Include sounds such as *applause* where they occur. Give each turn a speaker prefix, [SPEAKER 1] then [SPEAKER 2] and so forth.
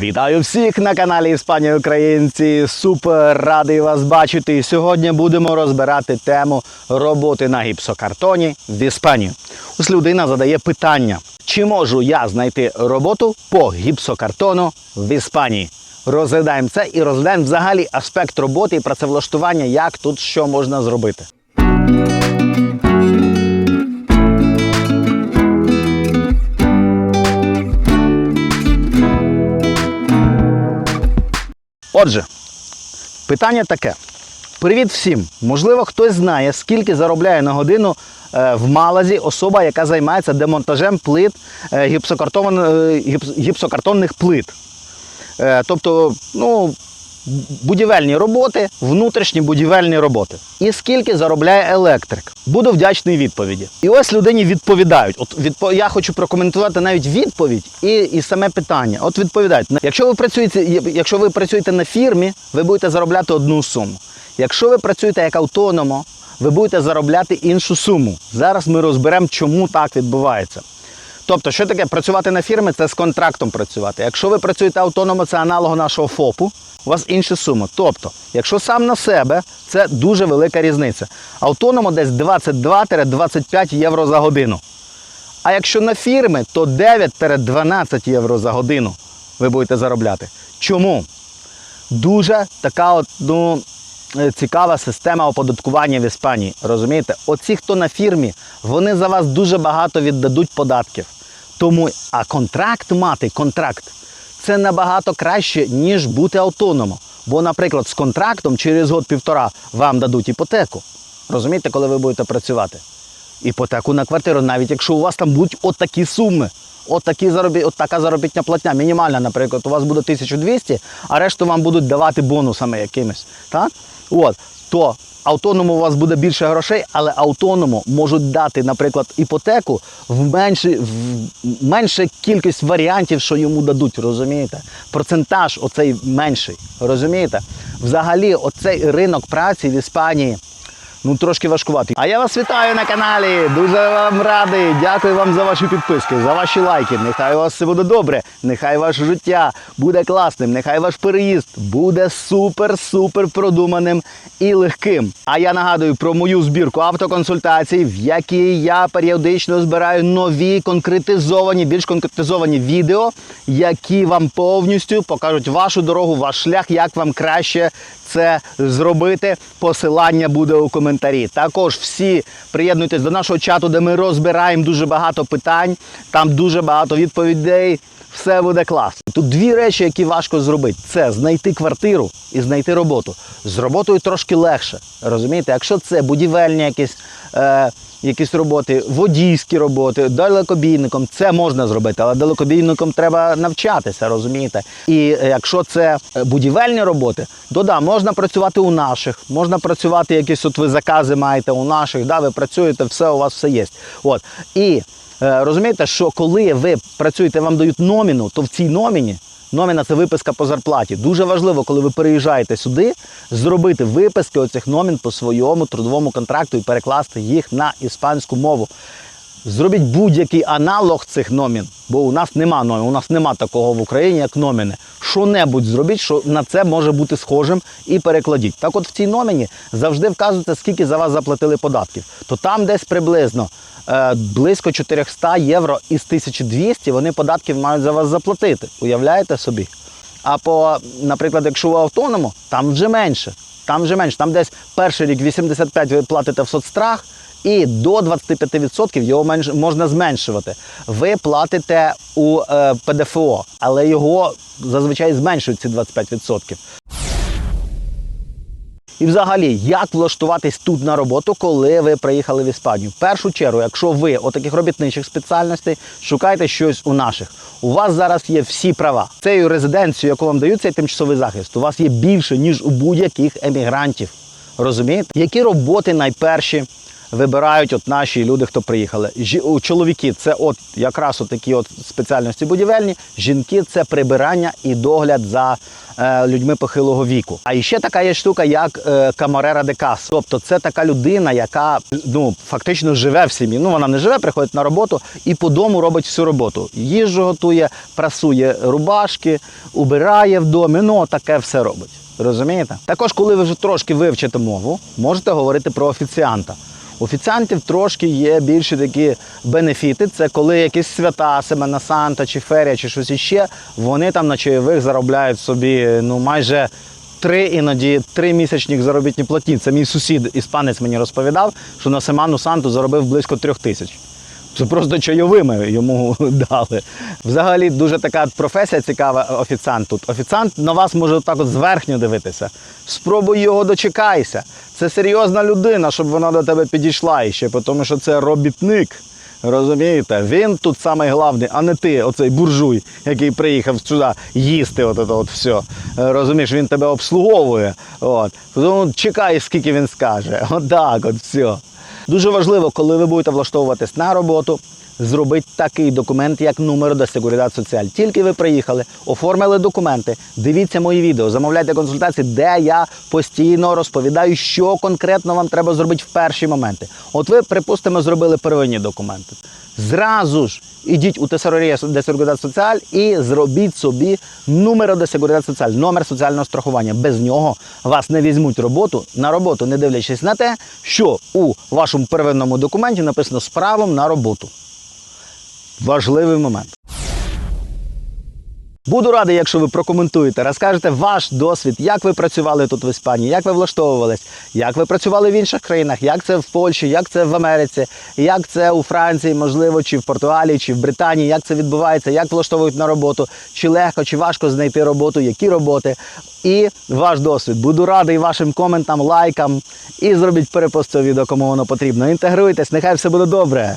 [SPEAKER 1] Вітаю всіх на каналі Іспанія Українці. Супер радий вас бачити. Сьогодні будемо розбирати тему роботи на гіпсокартоні в Іспанії. Ось людина задає питання: чи можу я знайти роботу по гіпсокартону в Іспанії? Розглядаємо це і розглядаємо взагалі аспект роботи і працевлаштування, як тут що можна зробити. Отже, питання таке. Привіт всім! Можливо, хтось знає, скільки заробляє на годину е, в Малазі особа, яка займається демонтажем плит е, е, гіпс- гіпсокартонних плит. Тобто, ну, будівельні роботи, внутрішні будівельні роботи. І скільки заробляє електрик? Буду вдячний відповіді. І ось людині відповідають. От відпо... я хочу прокоментувати навіть відповідь і, і саме питання. От відповідають: якщо ви працюєте, якщо ви працюєте на фірмі, ви будете заробляти одну суму. Якщо ви працюєте як автономо, ви будете заробляти іншу суму. Зараз ми розберемо, чому так відбувається. Тобто, що таке працювати на фірмі, це з контрактом працювати. Якщо ви працюєте автономо, це аналог нашого ФОПу, у вас інша сума. Тобто, якщо сам на себе, це дуже велика різниця. Автономо десь 22-25 євро за годину. А якщо на фірми, то 9-12 євро за годину ви будете заробляти. Чому? Дуже така от, ну, е, цікава система оподаткування в Іспанії. Розумієте? Оці, хто на фірмі, вони за вас дуже багато віддадуть податків. Тому, а контракт мати, контракт, це набагато краще, ніж бути автономом. Бо, наприклад, з контрактом через год-півтора вам дадуть іпотеку. Розумієте, коли ви будете працювати? іпотеку на квартиру, навіть якщо у вас там будуть отакі суми. От, такі заробі... от така заробітня платня, мінімальна, наприклад, у вас буде 1200, а решту вам будуть давати бонусами якимись. Так? От, то автоному у вас буде більше грошей, але автоному можуть дати, наприклад, іпотеку в менше, в менше кількість варіантів, що йому дадуть, розумієте? Процентаж оцей менший, розумієте? Взагалі, оцей ринок праці в Іспанії. Ну, трошки важкувато. А я вас вітаю на каналі. Дуже вам радий. Дякую вам за ваші підписки, за ваші лайки. Нехай у вас все буде добре. Нехай ваше життя буде класним. Нехай ваш переїзд буде супер-супер продуманим і легким. А я нагадую про мою збірку автоконсультацій, в якій я періодично збираю нові конкретизовані, більш конкретизовані відео, які вам повністю покажуть вашу дорогу, ваш шлях, як вам краще це зробити. Посилання буде у коментарі. Також всі приєднуйтесь до нашого чату, де ми розбираємо дуже багато питань, там дуже багато відповідей. Все буде класно. Тут дві речі, які важко зробити: це знайти квартиру і знайти роботу. З роботою трошки легше. Розумієте, якщо це будівельні якісь. Е, Якісь роботи, водійські роботи, далекобійником це можна зробити, але далекобійником треба навчатися, розумієте? І е, якщо це е, будівельні роботи, то да, можна працювати у наших, можна працювати якісь от ви закази маєте у наших, да, ви працюєте, все у вас все є. От. І розумієте, що коли ви працюєте, вам дають номіну, то в цій номіні Номіна це виписка по зарплаті. Дуже важливо, коли ви переїжджаєте сюди, зробити виписки оцих номін по своєму трудовому контракту і перекласти їх на іспанську мову. Зробіть будь-який аналог цих номін, бо у нас нема номін, у нас нема такого в Україні, як номіни. Що-небудь зробіть, що на це може бути схожим, і перекладіть. Так от в цій номіні завжди вказуєте, скільки за вас заплатили податків. То там десь приблизно е, близько 400 євро із 1200 вони податків мають за вас заплатити. Уявляєте собі? А по, наприклад, якщо ви автономо, там вже менше. Там вже менше. Там десь перший рік 85 ви платите в соцстрах, і до 25% його менш, можна зменшувати. Ви платите у е, ПДФО, але його зазвичай зменшують ці 25%. І взагалі, як влаштуватись тут на роботу, коли ви приїхали в Іспанію? В першу чергу, якщо ви отаких робітничих спеціальностей, шукайте щось у наших. У вас зараз є всі права. Цею резиденцією, яку вам дають цей тимчасовий захист, у вас є більше, ніж у будь-яких емігрантів. Розумієте? Які роботи найперші? Вибирають от наші люди, хто приїхали. Жі- чоловіки це от якраз от такі от спеціальності будівельні. Жінки це прибирання і догляд за е, людьми похилого віку. А ще така є штука, як е, камарера де кас. Тобто це така людина, яка ну фактично живе в сім'ї. Ну вона не живе, приходить на роботу і по дому робить всю роботу. Їжу готує, прасує рубашки, убирає в домі. Ну таке все робить. Розумієте? Також, коли ви вже трошки вивчите мову, можете говорити про офіціанта. Офіціантів трошки є більші такі бенефіти. Це коли якісь свята, Семена Санта чи Ферія, чи щось іще, вони там на чайових заробляють собі ну майже три іноді три місячні заробітні платні. Це мій сусід, іспанець мені розповідав, що на Семану Санту заробив близько трьох тисяч. Це просто чайовими йому *laughs* дали. Взагалі дуже така професія цікава офіціант тут. Офіціант на вас може так от зверхньо дивитися. Спробуй його дочекайся. Це серйозна людина, щоб вона до тебе підійшла іще, тому що це робітник. Розумієте? Він тут самий головний, а не ти, оцей буржуй, який приїхав сюди їсти от, от все. Е, Розумієш, він тебе обслуговує. От. Тому чекай, скільки він скаже. *laughs* Отак, от все. Дуже важливо, коли ви будете влаштовуватись на роботу, зробити такий документ, як номер до Seguridad Соціаль. Тільки ви приїхали, оформили документи, дивіться мої відео, замовляйте консультації, де я постійно розповідаю, що конкретно вам треба зробити в перші моменти. От ви, припустимо, зробили первинні документи. Зразу ж ідіть у Тесорорія де Seguridad Соціаль і зробіть собі номер до Seguridad Соціаль, номер соціального страхування. Без нього вас не візьмуть роботу на роботу, не дивлячись на те, що у вашому первинному документі написано з правом на роботу. Важливий момент. Буду радий, якщо ви прокоментуєте, розкажете ваш досвід, як ви працювали тут в Іспанії, як ви влаштовувались, як ви працювали в інших країнах, як це в Польщі, як це в Америці, як це у Франції, можливо, чи в Португалії, чи в Британії, як це відбувається, як влаштовують на роботу, чи легко, чи важко знайти роботу, які роботи. І ваш досвід. Буду радий вашим коментам, лайкам і зробіть перепост цього відео, кому воно потрібно. Інтегруйтесь, нехай все буде добре.